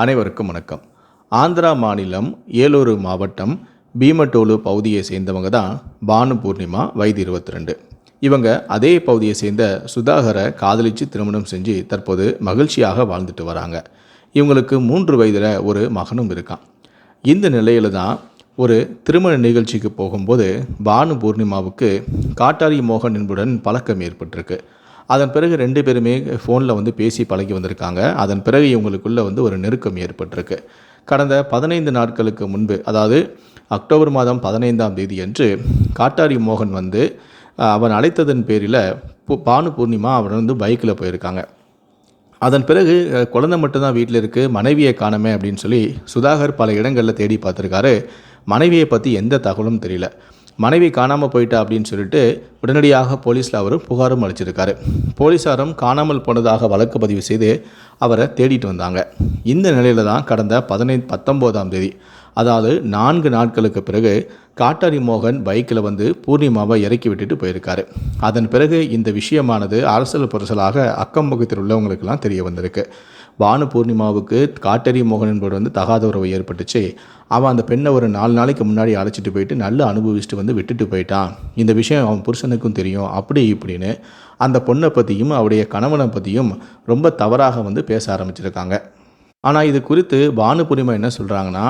அனைவருக்கும் வணக்கம். ஆந்திரா மாநிலம் ஏலூரு மாவட்டம் பீமட்டோலு பகுதியை சேர்ந்தவங்க தான் பானு பூர்ணிமா வயது இருபத்தி ரெண்டு இவங்க அதே பகுதியை சேர்ந்த சுதாகரை காதலித்து திருமணம் செஞ்சு தற்போது மகிழ்ச்சியாக வாழ்ந்துட்டு வராங்க. இவங்களுக்கு மூன்று வயதில் ஒரு மகனும் இருக்கான். இந்த நிலையில் தான் ஒரு திருமண நிகழ்ச்சிக்கு போகும்போது பானு பூர்ணிமாவுக்கு காட்டாரி மோகன் என்புடன் பழக்கம் ஏற்பட்டிருக்கு. அதன் பிறகு ரெண்டு பேருமே ஃபோனில் வந்து பேசி பழகி வந்திருக்காங்க. அதன் பிறகு இவங்களுக்குள்ளே வந்து ஒரு நெருக்கம் ஏற்பட்டிருக்கு. கடந்த பதினைந்து நாட்களுக்கு முன்பு அதாவது அக்டோபர் மாதம் பதினைந்தாம் தேதி அன்று காட்டாரி மோகன் வந்து அவன் அழைத்ததன் பேரில் பு- பானு பூர்ணிமா அவன் வந்து பைக்கில் போயிருக்காங்க. அதன் பிறகு குழந்தை மட்டும்தான் வீட்டில் இருக்குது மனைவியை காணமே அப்படின்னு சொல்லி சுதாகர் பல இடங்களில் தேடி பார்த்துருக்காரு. மனைவியை பற்றி எந்த தகவலும் தெரியல. மனைவி காணாமல் போயிட்டா அப்படின்னு சொல்லிட்டு உடனடியாக போலீஸில் அவர் புகாரும் அளிச்சிருக்காரு. போலீஸாரும் காணாமல் போனதாக வழக்கு பதிவு செய்து அவரை தேடிட்டு வந்தாங்க. இந்த நிலையில தான் கடந்த பதினைந்து பத்தொம்போதாம் தேதி அதாவது நான்கு நாட்களுக்கு பிறகு காட்டாரி மோகன் பைக்கில் வந்து பூர்ணிமாவை இறக்கி விட்டுட்டு போயிருக்காரு. அதன் பிறகு இந்த விஷயமானது அரசியல் புரசலாக அக்கம் பக்கத்தில் உள்ளவங்களுக்கெல்லாம் தெரிய வந்திருக்கு. பானு பூர்ணிமாவுக்கு காட்டேரி மோகன் என்பவர் வந்து தகாத உறவு ஏற்பட்டுச்சு. அவன் அந்த பெண்ணை ஒரு நாலு நாளைக்கு முன்னாடி அழைச்சிட்டு போயிட்டு நல்லா அனுபவிச்சுட்டு வந்து விட்டுட்டு போயிட்டான். இந்த விஷயம் அவன் புருஷனுக்கும் தெரியும். அப்படி இப்படின்னு அந்த பொண்ணை பற்றியும் அவருடைய கணவனை பற்றியும் ரொம்ப தவறாக வந்து பேச ஆரம்பிச்சிருக்காங்க. ஆனால் இது குறித்து பானு பூர்ணிமா என்ன சொல்கிறாங்கன்னா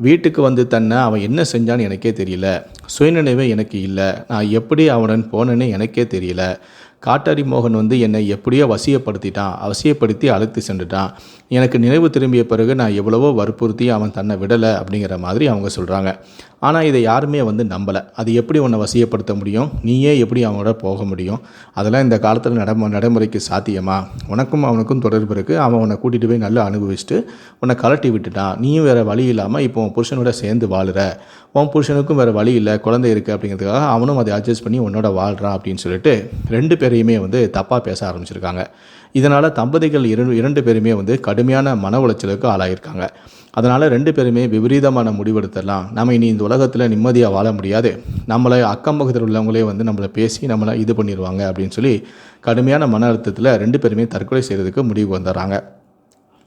வீட்டுக்கு வந்து தன்னை அவன் என்ன செஞ்சான்னு எனக்கே தெரியல. சுயநினைவே எனக்கு இல்லை. நான் எப்படி அவனுடன் போனேன்னு எனக்கே தெரியல. காட்டாரி மோகன் வந்து என்னை எப்படியோ வசியப்படுத்திட்டான். அவசியப்படுத்தி அழைத்து சென்றுட்டான். எனக்கு நினைவு திரும்பிய பிறகு நான் எவ்வளவோ வற்புறுத்தி அவன் தன்னை விடலை அப்படிங்கிற மாதிரி அவங்க சொல்கிறாங்க ஆனால் இதை யாருமே வந்து நம்பலை. அது எப்படி உன்னை வசியப்படுத்த முடியும்? நீயே எப்படி அவனோட போக முடியும்? அதெல்லாம் இந்த காலத்தில் நடம நடைமுறைக்கு சாத்தியமா? உனக்கும் அவனுக்கும் தொடர்பு இருக்குது அவன் உன்னை கூட்டிகிட்டு போய் நல்லா அனுபவிச்சுட்டு உன்னை கலட்டி விட்டுட்டான் நீயும் வேறு வழி இல்லாமல் இப்போ உன் புருஷனோட சேர்ந்து வாழுற. உன் புருஷனுக்கும் வேறு வழி இல்லை குழந்தை இருக்குது அப்படிங்கிறதுக்காக அவனும் அதை அட்ஜஸ்ட் பண்ணி உன்னோட வாழ்கிறான் அப்படின்னு சொல்லிட்டு ரெண்டு பேரையுமே வந்து தப்பாக பேச ஆரம்பிச்சிருக்காங்க. இதனால் தம்பதிகள் இரண்டு இரண்டு பேருமே வந்து கடுமையான மன உளைச்சலுக்கு ஆளாயிருக்காங்க. அதனால் ரெண்டு பேருமே விபரீதமான முடிவெடுத்தலாம் நம்ம இனி இந்த உலகத்தில் நிம்மதியாக வாழ முடியாது. நம்மளை அக்கம் பக்கத்தில் உள்ளவங்களே வந்து நம்மளை பேசி நம்மளை இது பண்ணிடுவாங்க அப்படின்னு சொல்லி கடுமையான மன அழுத்தத்தில் ரெண்டு பேருமே தற்கொலை செய்கிறதுக்கு முடிவு வந்துடுறாங்க.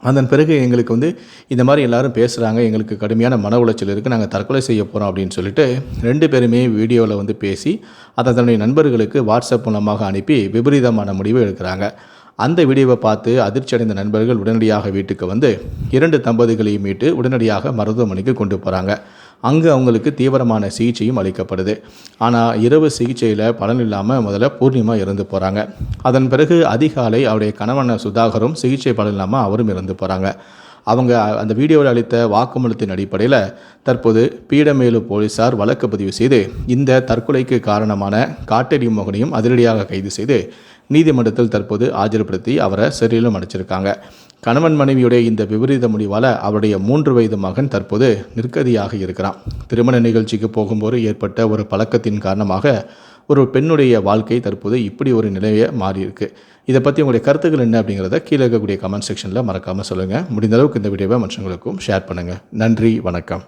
அதன் பிறகு எங்களுக்கு வந்து இந்த மாதிரி எல்லாரும் பேசுகிறாங்க எங்களுக்கு கடுமையான மன உளைச்சல் இருக்குது நாங்கள் தற்கொலை செய்ய போகிறோம் அப்படின்னு சொல்லிட்டு ரெண்டு பேருமே வீடியோவில் வந்து பேசி அதை தன்னுடைய நண்பர்களுக்கு வாட்ஸ்அப் மூலமாக அனுப்பி விபரீதமான முடிவு எடுக்கிறாங்க. அந்த வீடியோவை பார்த்து அதிர்ச்சி அடைந்த நண்பர்கள் உடனடியாக வீட்டுக்கு வந்து இரண்டு தம்பதிகளையும் மீட்டு உடனடியாக மருத்துவமனைக்கு கொண்டு போகிறாங்க அங்கு அவங்களுக்கு தீவிரமான சிகிச்சையும் அளிக்கப்படுது. ஆனால் இரவு சிகிச்சையில் பலன் இல்லாமல் முதல்ல பூர்ணிமா இறந்து போகிறாங்க அதன் பிறகு அதிகாலை அவருடைய கணவன சுதாகரும் சிகிச்சை பலன் இல்லாமல் அவரும் இறந்து போகிறாங்க அவங்க அந்த வீடியோவில் அளித்த வாக்குமூலத்தின் அடிப்படையில் தற்போது பீடமேலு போலீசார் வழக்கு பதிவு செய்து இந்த தற்கொலைக்கு காரணமான காட்டெடி மோகனையும் அதிரடியாக கைது செய்து நீதிமன்றத்தில் தற்போது ஆஜர்படுத்தி அவரை சிறையிலும் அடைச்சிருக்காங்க. கணவன் மனைவியுடைய இந்த விபரீத முடிவால் அவருடைய மூன்று வயது மகன் தற்போது நிற்கதியாக இருக்கிறான். திருமண நிகழ்ச்சிக்கு போகும்போது ஏற்பட்ட ஒரு பழக்கத்தின் காரணமாக ஒரு பெண்ணுடைய வாழ்க்கை தற்போது இப்படி ஒரு நிலையை மாறியிருக்கு. இதை பற்றி உங்களுடைய கருத்துக்கள் என்ன அப்படிங்கிறத கீழே இருக்கக்கூடிய கமெண்ட் செக்ஷனில் மறக்காமல் சொல்லுங்கள் முடிந்த அளவுக்கு இந்த வீடியோவை மற்றவங்களுக்கும் ஷேர் பண்ணுங்கள் நன்றி வணக்கம்.